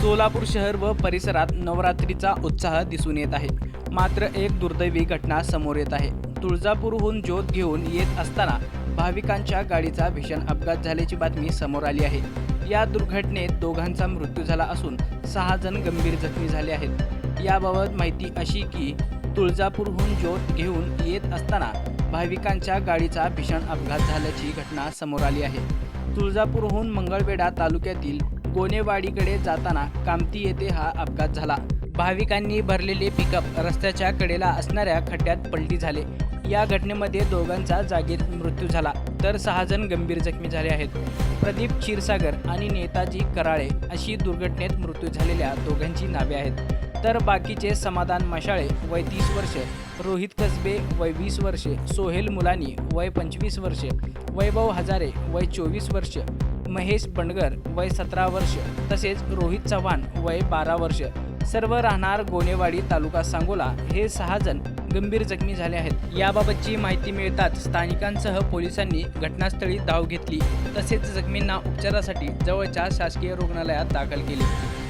सोलापूर शहर व परिसरात नवरात्रीचा उत्साह दिसून येत आहे. मात्र एक दुर्दैवी घटना समोर येत आहे. तुळजापूरहून ज्योत घेऊन येत असताना भाविकांच्या गाडीचा भीषण अपघात झाल्याची बातमी समोर आली आहे. या दुर्घटनेत दोघांचा मृत्यू झाला असून सहा जण गंभीर जखमी झाले आहेत. याबाबत माहिती अशी की तुळजापूरहून ज्योत घेऊन येत असताना भाविकांच्या गाडीचा भीषण अपघात झाल्याची घटना समोर आली आहे. तुळजापूरहून मंगळवेढा तालुक्यातील गोनेवाडीकडे जाताना कामती येथे हा अपघात झाला. भाविकांनी भरलेले पिकअप रस्त्याच्या कडेला असणाऱ्या खड्ड्यात पलटी झाले. या घटनेमध्ये दोघांचा जागीर मृत्यू झाला तर सहा जण गंभीर जखमी झाले आहेत. प्रदीप क्षीरसागर आणि नेताजी कराळे अशी दुर्घटनेत मृत्यू झालेल्या दोघांची नावे आहेत. तर बाकीचे समाधान मशाळे वय तीस वर्षे रोहित कसबे वय वीस वर्षे सोहेल मुलानी वय पंचवीस वर्षे वैभव हजारे वय चोवीस वर्ष महेश बंडगर वय सतरा वर्ष तसेच रोहित चव्हाण वय बारा वर्ष. सर्व राहणार गोनेवाडी तालुका सांगोला हे सहा जण गंभीर जखमी झाले आहेत. याबाबतची माहिती मिळताच स्थानिकांसह पोलिसांनी घटनास्थळी धाव घेतली. तसेच जखमींना उपचारासाठी जवळच्या शासकीय रुग्णालयात दाखल केले.